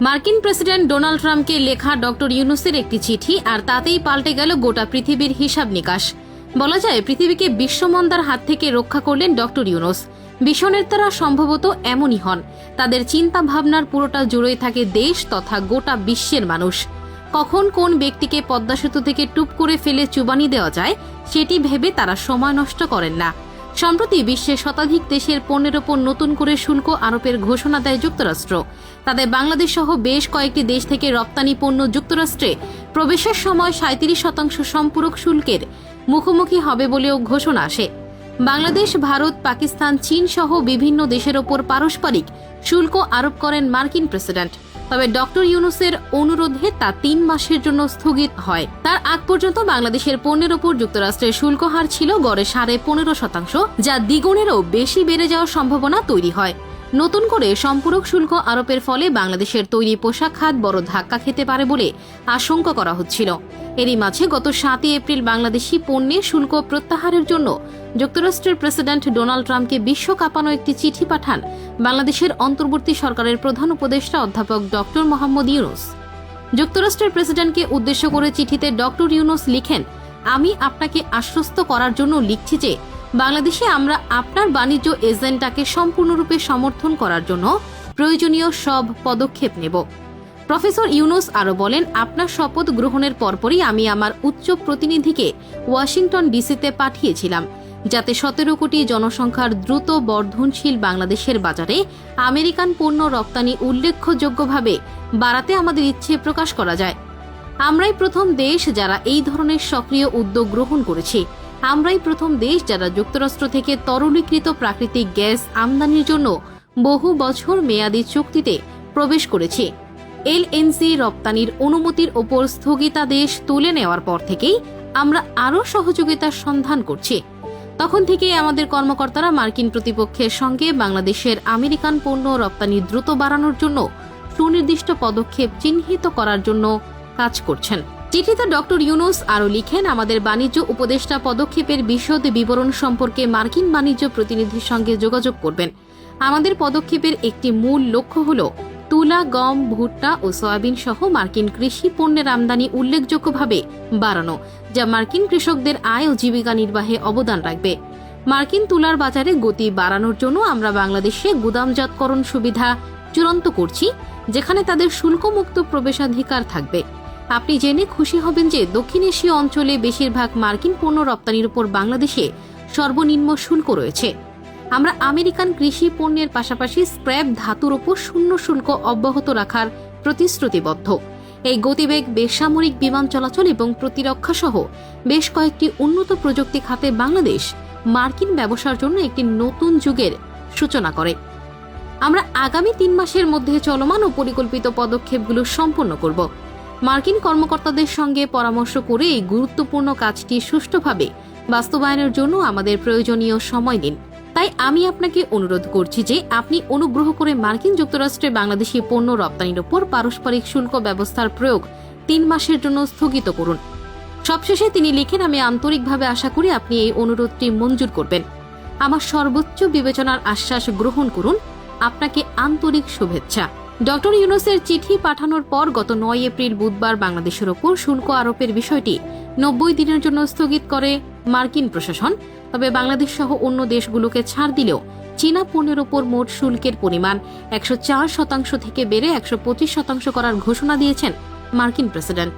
মার্কিন president Donald ট্রাম্পকে লেখা ডক্টর ইউনুসের একটি চিঠি আর তাতেই পাল্টে গেল গোটা পৃথিবীর হিসাব নিকাশ। বলা যায়, পৃথিবীকে বিশ্বমন্দার হাত থেকে রক্ষা করলেন ডক্টর ইউনুস। বিশ্বনেতারা সম্ভবত এমনই হন। তাদের চিন্তা ভাবনার পুরোটা জুড়ে থাকে দেশ তথা গোটা বিশ্বের মানুষ। কখন কোন ব্যক্তিকে পদ্মা সেতু থেকে টুপ করে ফেলে চুবানি দেওয়া যায়, সেটি ভেবে তারা সময় নষ্ট করেন না। সম্প্রতি বিশ্বের শতাধিক দেশের পণ্যের ওপর নতুন করে শুল্ক আরোপের ঘোষণা দেয় যুক্তরাষ্ট্র। তাদের বাংলাদেশ সহ বেশ কয়েকটি দেশ থেকে রপ্তানি পণ্য যুক্তরাষ্ট্রে প্রবেশের সময় সাঁত্রিশ শতাংশ সম্পূরক শুল্কের মুখোমুখি হবে বলেও ঘোষণা আসে। বাংলাদেশ, ভারত, পাকিস্তান, চীন সহ বিভিন্ন দেশের ওপর পারস্পরিক শুল্ক আরোপ করেন মার্কিন প্রেসিডেন্ট। তবে ডক্টর ইউনুসের অনুরোধে তা তিন মাসের জন্য স্থগিত হয়। তার আগ পর্যন্ত বাংলাদেশের পণ্যের ওপর যুক্তরাষ্ট্রের শুল্ক হার ছিল গড়ে সাড়ে পনেরো শতাংশ, যা দ্বিগুণেরও বেশি বেড়ে যাওয়ার সম্ভাবনা তৈরি হয়। নতুন করে সম্পূরক শুল্ক আরোপের ফলে বাংলাদেশের তৈরি পোশাক খাত বড় ধাক্কা খেতে পারে বলে আশঙ্কা করা হচ্ছিল। এরই মাঝে গত সাতই এপ্রিল বাংলাদেশি পণ্যের শুল্ক প্রত্যাহারের জন্য যুক্তরাষ্ট্রের প্রেসিডেন্ট ডোনাল্ড ট্রাম্পকে বিশ্ব কাঁপানো একটি চিঠি পাঠান বাংলাদেশের অন্তর্বর্তী সরকারের প্রধান উপদেষ্টা অধ্যাপক ডক্টর মোহাম্মদ ইউনুস। যুক্তরাষ্ট্রের প্রেসিডেন্টকে উদ্দেশ্য করে চিঠিতে ডক্টর ইউনুস লিখেন, আমি আপনাকে আশ্বস্ত করার জন্য লিখছি যে, বাংলাদেশে আমরা আপনার বাণিজ্য এজেন্টটাকে সম্পূর্ণরূপে সমর্থন করার জন্য প্রয়োজনীয় সব পদক্ষেপ নেব। প্রফেসর ইউনুস আরও বলেন, আপনার শপথ গ্রহণের পরপরই আমি আমার উচ্চ প্রতিনিধিকে ওয়াশিংটন ডিসিতে পাঠিয়েছিলাম, যাতে সতেরো কোটি জনসংখ্যার দ্রুত বর্ধনশীল বাংলাদেশের বাজারে আমেরিকান পণ্য রপ্তানি উল্লেখযোগ্যভাবে বাড়াতে আমাদের ইচ্ছে প্রকাশ করা যায়। আমরাই প্রথম দেশ যারা এই ধরনের সক্রিয় উদ্যোগ গ্রহণ করেছি। আমরাই প্রথম দেশ যারা যুক্তরাষ্ট্র থেকে তরলীকৃত প্রাকৃতিক গ্যাস আমদানির জন্য বহু বছর মেয়াদী চুক্তিতে প্রবেশ করেছি। এলএনসি রপ্তানির অনুমতির ওপর স্থগিতাদেশ তুলে নেওয়ার পর থেকেই আমরা আরও সহযোগিতার সন্ধান করছি। তখন থেকেই আমাদের কর্মকর্তারা মার্কিন প্রতিপক্ষের সঙ্গে বাংলাদেশের আমেরিকান পণ্য রপ্তানি দ্রুত বাড়ানোর জন্য সুনির্দিষ্ট পদক্ষেপ চিহ্নিত করার জন্য কাজ করছেন। চিঠিতে ডক্টর ইউনুস আরও লিখেন, আমাদের বাণিজ্য উপদেষ্টা পদক্ষেপের বিশদ বিবরণ সম্পর্কে মার্কিন বাণিজ্য প্রতিনিধির সঙ্গে যোগাযোগ করবেন। আমাদের পদক্ষেপের একটি মূল লক্ষ্য হল তুলা, গম, ভুট্টা ও সয়াবিন সহ মার্কিন কৃষি পণ্যের আমদানি উল্লেখযোগ্যভাবে বাড়ানো, যা মার্কিন কৃষকদের আয় ও জীবিকা নির্বাহে অবদান রাখবে। মার্কিন তুলার বাজারে গতি বাড়ানোর জন্য আমরা বাংলাদেশে গুদামজাতকরণ সুবিধা চূড়ান্ত করছি, যেখানে তাদের শুল্কমুক্ত প্রবেশাধিকার থাকবে। আপনি জেনে খুশি হবেন যে দক্ষিণ এশীয় অঞ্চলে বেশিরভাগ মার্কিন পণ্য রপ্তানির উপর বাংলাদেশে সর্বনিম্ন শুল্ক রয়েছে। আমরা আমেরিকান কৃষি পণ্যের পাশাপাশি স্ক্র্যাপ ধাতুর ওপর শূন্য শুল্ক অব্যাহত রাখার প্রতিশ্রুতিবদ্ধ। এই গতিবেগ বেসামরিক বিমান চলাচল এবং প্রতিরক্ষা সহ বেশ কয়েকটি উন্নত প্রযুক্তি খাতে বাংলাদেশ মার্কিন ব্যবসার জন্য একটি নতুন যুগের সূচনা করে। আমরা আগামী তিন মাসের মধ্যে চলমান ও পরিকল্পিত পদক্ষেপগুলো সম্পন্ন করব। মার্কিন কর্মকর্তাদের সঙ্গে পরামর্শ করে এই গুরুত্বপূর্ণ কাজটি সুষ্ঠুভাবে বাস্তবায়নের জন্য আমাদের প্রয়োজনীয় সময় দিন। তাই আমি আপনাকে অনুরোধ করছি যে আপনি অনুগ্রহ করে মার্কিন যুক্তরাষ্ট্রে বাংলাদেশি পণ্য রপ্তানির ওপর পারস্পরিক শুল্ক ব্যবস্থার প্রয়োগ তিন মাসের জন্য স্থগিত করুন। সবশেষে তিনি লিখেন, আমি আন্তরিকভাবে আশা করি আপনি এই অনুরোধটি মঞ্জুর করবেন। আমার সর্বোচ্চ বিবেচনার আশ্বাস গ্রহণ করুন। আপনাকে আন্তরিক শুভেচ্ছা। ডক্টর ইউনুসের চিঠি পাঠানোর পর গত নয় এপ্রিল বুধবার বাংলাদেশের ওপর শুল্ক আরোপের বিষয়টি নব্বই দিনের জন্য স্থগিত করে মার্কিন প্রশাসন, তবে বাংলাদেশ সহ অন্য দেশগুলোকে ছাড় দিলেও চীনা পণ্যের ওপর মোট শুল্কের পরিমাণ একশো চার শতাংশ থেকে বেড়ে একশো পঁচিশ শতাংশ করার ঘোষণা দিয়েছেন মার্কিন প্রেসিডেন্ট।